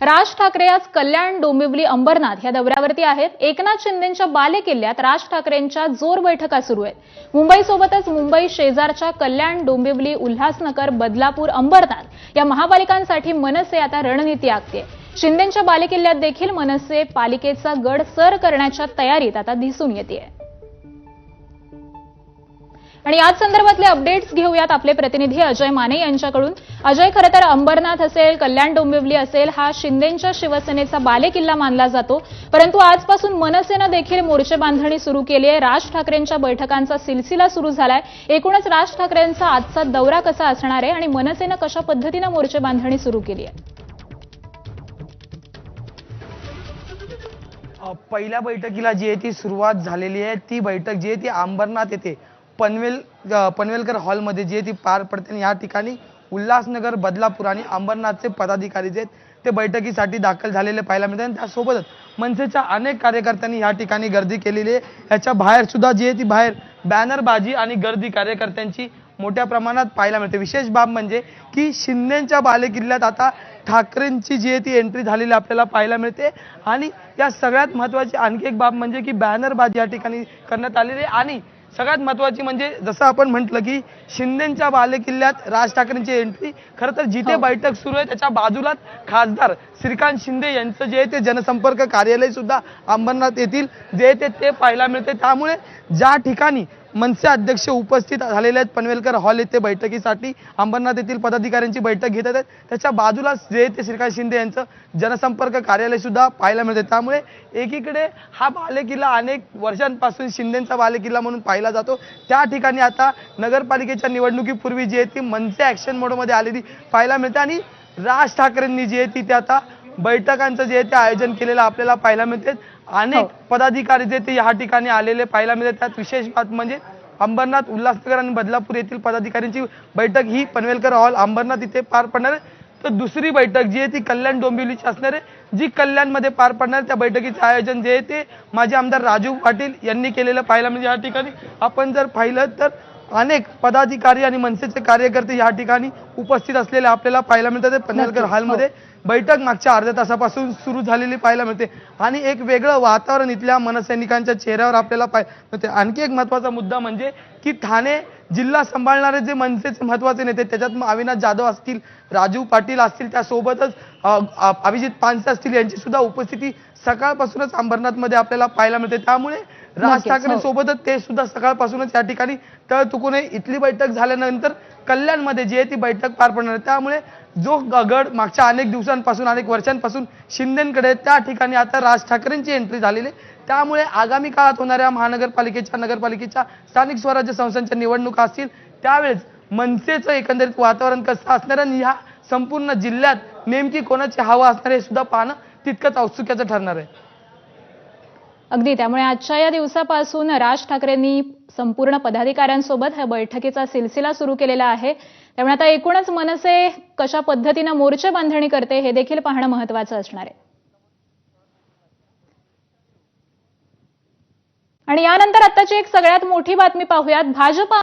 राज ठाकरे आज कल्याण डोंबिवली अंबरनाथ या दौऱ्यावरती आहेत. एकनाथ शिंदेच्या बाले किल्ल्यात राज ठाकरेंच्या जोर बैठका सुरू आहेत. मुंबईसोबतच मुंबई शेजारच्या कल्याण डोंबिवली उल्हासनगर बदलापूर अंबरनाथ या महापालिकांसाठी मनसे आता रणनीती आखते. शिंदेच्या बालेकिल्ल्यात देखील मनसे पालिकेचा गड सर करण्याच्या तयारीत आता दिसून येते आणि याच संदर्भातले अपडेट्स घेऊयात आपले प्रतिनिधी अजय माने यांच्याकडून. अजय खरं तर अंबरनाथ असेल कल्याण डोंबिवली असेल हा शिंदेंच्या शिवसेनेचा बालेकिल्ला मानला जातो. परंतु आजपासून मनसेनं देखील मोर्चे बांधणी सुरू केली आहे. राज ठाकरेंच्या बैठकांचा सिलसिला सुरू झालाय. एकूणच राज ठाकरेंचा आजचा दौरा कसा असणार आहे आणि मनसेनं कशा पद्धतीनं मोर्चे बांधणी सुरू केली आहे? पहिल्या बैठकीला जी आहे ती सुरुवात झालेली आहे. ती बैठक जी आहे ती अंबरनाथ येथे पनवेल पनवेलकर हॉलमध्ये जी आहे ती पार पडते आणि या ठिकाणी उल्हासनगर बदलापूर आणि अंबरनाथचे पदाधिकारी जे आहेत. ते बैठकीसाठी दाखल झालेले पाहायला मिळतात आणि त्यासोबतच मनसेच्या अनेक कार्यकर्त्यांनी या ठिकाणी गर्दी केलेली आहे. याच्या बाहेर सुद्धा जी आहे ती बाहेर बॅनरबाजी आणि गर्दी कार्यकर्त्यांची मोठ्या प्रमाणात पाहायला मिळते. विशेष बाब म्हणजे की शिंदेच्या बालेकिल्ल्यात आता ठाकरेंची जी आहे ती एंट्री झालेली आपल्याला पाहायला मिळते. आणि या सगळ्यात महत्त्वाची आणखी एक बाब म्हणजे की बॅनरबाजी या ठिकाणी करण्यात आलेली आहे. आणि सगळ्यात महत्त्वाची म्हणजे जसं आपण म्हटलं की शिंदेच्या बालेकिल्ल्यात राज ठाकरेंची एंट्री खरं तर जिथे बैठक सुरू आहे त्याच्या बाजूलाच खासदार श्रीकांत शिंदे यांचं जे आहे ते जनसंपर्क कार्यालय सुद्धा अंबरनाथ येथील जे आहे ते ते पाहायला मिळते. त्यामुळे ज्या ठिकाणी मनसे अध्यक्ष उपस्थित झालेले आहेत. पनवेलकर हॉल येथे बैठकीसाठी अंबरनाथ येथील पदाधिकाऱ्यांची बैठक घेत आहेत. त्याच्या बाजूलाच जे आहे ते श्रीकांत शिंदे यांचं जनसंपर्क कार्यालय सुद्धा पाहायला मिळते. त्यामुळे एकीकडे हा बालेकिल्ला अनेक वर्षांपासून शिंदेचा बालेकिल्ला म्हणून पाहिला जातो. त्या ठिकाणी आता नगरपालिकेच्या निवडणुकीपूर्वी जी आहे ती मनसे ऍक्शन मोडमध्ये आलेली पाहायला मिळते. आणि राज ठाकरेंनी जी आहे ती ते आता बैठकांचं जे आहे ते आयोजन केलेलं आपल्याला पाहायला मिळते. अनेक पदाधिकारी जे ते या ठिकाणी आलेले पाहायला मिळते त्यात विशेष बात म्हणजे अंबरनाथ उल्हासनगर आणि बदलापूर येथील पदाधिकाऱ्यांची बैठक ही पनवेलकर हॉल अंबरनाथ इथे पार पडणार आहे. तर दुसरी बैठक जी आहे ती कल्याण डोंबिवलीची असणार आहे. जी कल्याणमध्ये पार पडणार आहे. त्या बैठकीचे आयोजन जे आहे ते माजी आमदार राजू पाटील यांनी केलेलं पाहायला म्हणजे या ठिकाणी आपण जर पाहिलं तर अनेक पदाधिकारी आणि मनसेचे कार्यकर्ते या ठिकाणी उपस्थित असलेले आपल्याला पाहायला मिळतात. ते पनवेलकर हॉलमध्ये बैठक मागच्या अर्ध्या तासापासून सुरू झालेली पाहायला मिळते. आणि एक वेगळं वातावरण इथल्या मनसैनिकांच्या चेहऱ्यावर आपल्याला पाहायला मिळते. आणखी एक महत्त्वाचा मुद्दा म्हणजे की ठाणे जिल्हा सांभाळणारे जे मनसेचे महत्त्वाचे नेते त्याच्यात मग अविनाश जाधव असतील राजू पाटील असतील त्यासोबतच अभिजित पानसे असतील यांची सुद्धा उपस्थिती सकाळपासूनच अंबरनाथमध्ये आपल्याला पाहायला मिळते त्यामुळे राज नक्कीच, ठाकरे हो. सोबतच ते सुद्धा सकाळपासूनच या ठिकाणी तळ तुकून इथली बैठक झाल्यानंतर कल्याणमध्ये जी आहे ती बैठक पार पडणार आहे त्यामुळे जो ग- गड मागच्या अनेक दिवसांपासून अनेक वर्षांपासून शिंदेकडे त्या ठिकाणी आता राज ठाकरेंची एंट्री झालेली आहे. त्यामुळे आगामी काळात होणाऱ्या महानगरपालिकेच्या नगरपालिकेच्या स्थानिक स्वराज्य संस्थांच्या निवडणुका असतील त्यावेळेस मनसेचं एकंदरीत वातावरण कसं असणार आणि ह्या संपूर्ण जिल्ह्यात नेमकी कोणाची हवा असणार हे सुद्धा पाहणं तितकंच औत्सुक्याचं ठरणार आहे अगदी त्यामुळे आजच्या या दिवसापासून राज ठाकरेंनी संपूर्ण पदाधिकाऱ्यांसोबत ह्या बैठकीचा सिलसिला सुरू केलेला आहे. त्यामुळे आता एकूणच मनसे कशा पद्धतीनं मोर्चे बांधणी करते हे देखील पाहणं महत्वाचं असणार आहे. आणि यानंतर आताची एक सगळ्यात मोठी बातमी पाहूयात. भाजप